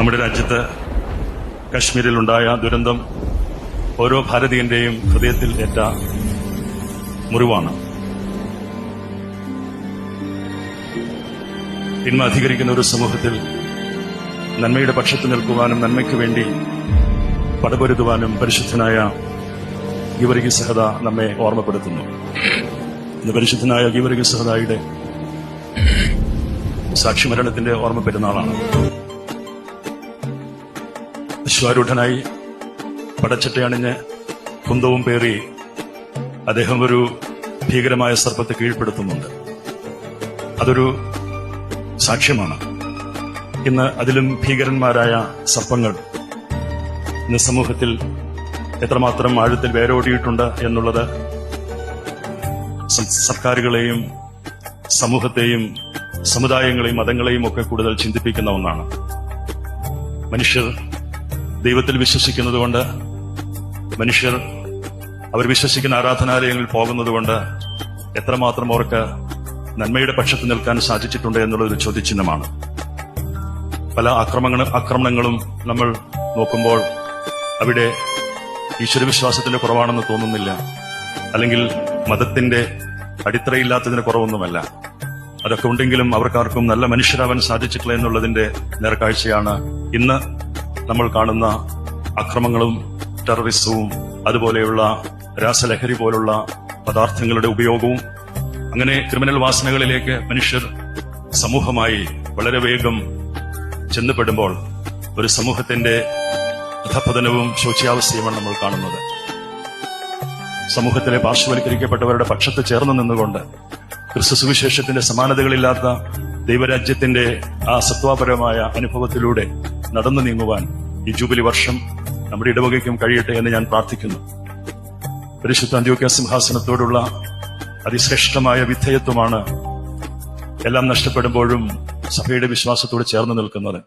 നമ്മുടെ രാജ്യത്ത് കശ്മീരിലുണ്ടായ ദുരന്തം ഓരോ ഭാരതീയന്റെയും ഹൃദയത്തിൽ ഏറ്റ മുറിവാണ്. തിന്മ അധികരിക്കുന്ന ഒരു സമൂഹത്തിൽ നന്മയുടെ പക്ഷത്ത് നിൽക്കുവാനും നന്മയ്ക്ക് വേണ്ടി പടപൊരുതുവാനും പരിശുദ്ധനായ ഗീവരകി സഹത നമ്മെ ഓർമ്മപ്പെടുത്തുന്നു. ഇന്ന് പരിശുദ്ധനായ ഗീവരകി സഹതായുടെ സാക്ഷിമരണത്തിന്റെ ഓർമ്മ പെരുന്നാളാണ്. അശ്വാരൂഢനായി പടച്ചട്ടയണിഞ്ഞ് കുന്തവും പേറി അദ്ദേഹം ഒരു ഭീകരമായ സർപ്പത്തെ കീഴ്പ്പെടുത്തുന്നുണ്ട്. അതൊരു സാക്ഷ്യമാണ്. ഇന്ന് അതിലും ഭീകരന്മാരായ സർപ്പങ്ങൾ ഇന്ന് സമൂഹത്തിൽ എത്രമാത്രം ആഴത്തിൽ വേരോടിയിട്ടുണ്ട് എന്നുള്ളത് സർക്കാരുകളെയും സമൂഹത്തെയും സമുദായങ്ങളെയും മതങ്ങളെയും ഒക്കെ കൂടുതൽ ചിന്തിപ്പിക്കുന്ന ഒന്നാണ്. മനുഷ്യർ ദൈവത്തിൽ വിശ്വസിക്കുന്നത് കൊണ്ട് മനുഷ്യർ അവർ വിശ്വസിക്കുന്ന ആരാധനാലയങ്ങളിൽ പോകുന്നത് കൊണ്ട് എത്രമാത്രം അവർക്ക് നന്മയുടെ പക്ഷത്ത് നിൽക്കാൻ സാധിച്ചിട്ടുണ്ട് എന്നുള്ളതൊരു ചോദ്യചിഹ്നമാണ്. പല ആക്രമണ ആക്രമണങ്ങളും നമ്മൾ നോക്കുമ്പോൾ അവിടെ ഈശ്വരവിശ്വാസത്തിന്റെ കുറവാണെന്ന് തോന്നുന്നില്ല. അല്ലെങ്കിൽ മതത്തിന്റെ അടിത്തറയില്ലാത്തതിന് കുറവൊന്നുമല്ല. അതൊക്കെ ഉണ്ടെങ്കിലും അവർക്കാർക്കും നല്ല മനുഷ്യരാവാൻ സാധിച്ചിട്ടില്ല എന്നുള്ളതിന്റെ നേർക്കാഴ്ചയാണ് ഇന്ന് നമ്മൾ കാണുന്ന അക്രമങ്ങളും ടെററിസവും അതുപോലെയുള്ള രാസലഹരി പോലുള്ള പദാർത്ഥങ്ങളുടെ ഉപയോഗവും അങ്ങനെ ക്രിമിനൽ വാസനകളിലേക്ക് മനുഷ്യർ സമൂഹമായി വളരെ വേഗം ചെന്നപ്പെടുമ്പോൾ ഒരു സമൂഹത്തിന്റെ അധപതനവും ശോച്യാവസ്ഥയുമാണ് നമ്മൾ കാണുന്നത്. സമൂഹത്തിലെ പാർശ്വവൽക്കരിക്കപ്പെട്ടവരുടെ പക്ഷത്ത് ചേർന്ന് നിന്നുകൊണ്ട് ക്രിസ്തു സുവിശേഷത്തിന്റെ സമാനതകളില്ലാത്ത ദൈവരാജ്യത്തിന്റെ ആ സത്വാപരമായ അനുഭവത്തിലൂടെ നടന്നു നീങ്ങുവാൻ ഈ ജൂബിലി വർഷം നമ്മുടെ ഇടവകയ്ക്കും കഴിയട്ടെ എന്ന് ഞാൻ പ്രാർത്ഥിക്കുന്നു. പരിശുദ്ധ അന്ത്യോക്യ സിംഹാസനത്തോടുള്ള അതിശ്രേഷ്ഠമായ വിധേയത്വമാണ് എല്ലാം നഷ്ടപ്പെടുമ്പോഴും സഭയുടെ വിശ്വാസത്തോട് ചേർന്ന് നിൽക്കുന്നത്.